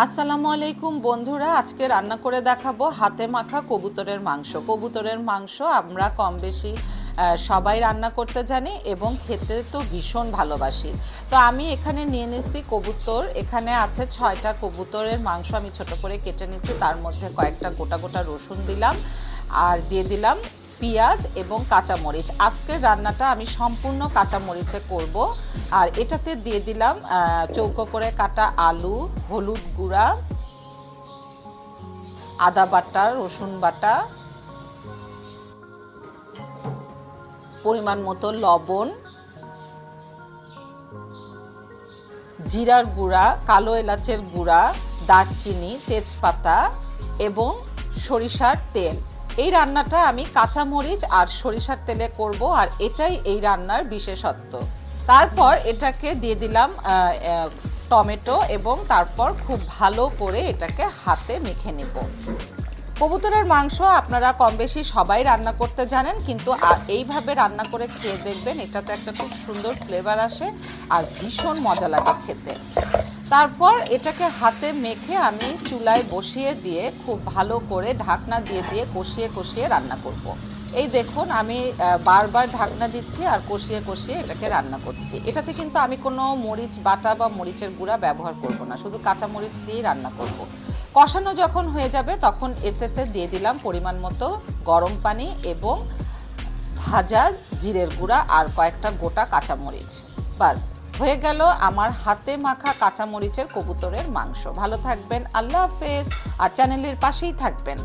আসসালামু আলাইকুম বন্ধুরা, আজকে রান্না করে দেখাবো হাতে মাখা কবুতরের মাংস। কবুতরের মাংস আমরা কম বেশি সবাই রান্না করতে জানি এবং খেতে তো ভীষণ ভালোবাসি। তো আমি এখানে নিয়ে নিছি কবুতর, এখানে আছে ছয়টা কবুতরের মাংস, আমি ছোট করে কেটে নিছি, তার মধ্যে কয়েকটা গোটা গোটা রসুন দিলাম আর দিয়ে দিলাম পেঁয়াজ এবং কাঁচামরিচ। আজকের রান্নাটা আমি সম্পূর্ণ কাঁচামরিচে করব। আর এটাতে দিয়ে দিলাম চৌকো করে কাটা আলু, হলুদ গুঁড়া, আদা বাটা, রসুন বাটা, পরিমাণ মতো লবণ, জিরার গুঁড়া, কালো এলাচের গুঁড়া, দারচিনি, তেজপাতা এবং সরিষার তেল। এই রান্নাটা আমি কাঁচামরিচ আর সরিষার তেলে করব, আর এটাই এই রান্নার বিশেষত্ব। তারপর এটাকে দিয়ে দিলাম টমেটো এবং তারপর খুব ভালো করে এটাকে হাতে মেখে নেব। কবুতরের মাংস আপনারা কম বেশি সবাই রান্না করতে জানেন, কিন্তু এইভাবে রান্না করে খেয়ে দেখবেন, এটাতে একটা খুব সুন্দর ফ্লেভার আসে আর ভীষণ মজা লাগে খেতে। তারপর এটাকে হাতে মেখে আমি চুলায় বসিয়ে দিয়ে খুব ভালো করে ঢাকনা দিয়ে দিয়ে কষিয়ে কষিয়ে রান্না করব। এই দেখুন, আমি বারবার ঢাকনা দিচ্ছি আর কষিয়ে কষিয়ে এটাকে রান্না করছি এটাতে কিন্তু আমি কোনো মরিচ বাটা বা মরিচের গুঁড়া ব্যবহার করব না, শুধু কাঁচা মরিচ দিয়েই রান্না করব। কষানো যখন হয়ে যাবে তখন এতেতে দিয়ে দিলাম পরিমাণ মতো গরম পানি এবং ভাজা জিরের গুঁড়া আর কয়েকটা গোটা কাঁচামরিচ বাস হয়ে গেল আমার হাতে মাখা কাঁচামরিচের কবুতরের মাংস। ভালো থাকবেন, আল্লাহ হাফেজ। আর চ্যানেলের পাশেই থাকবেন।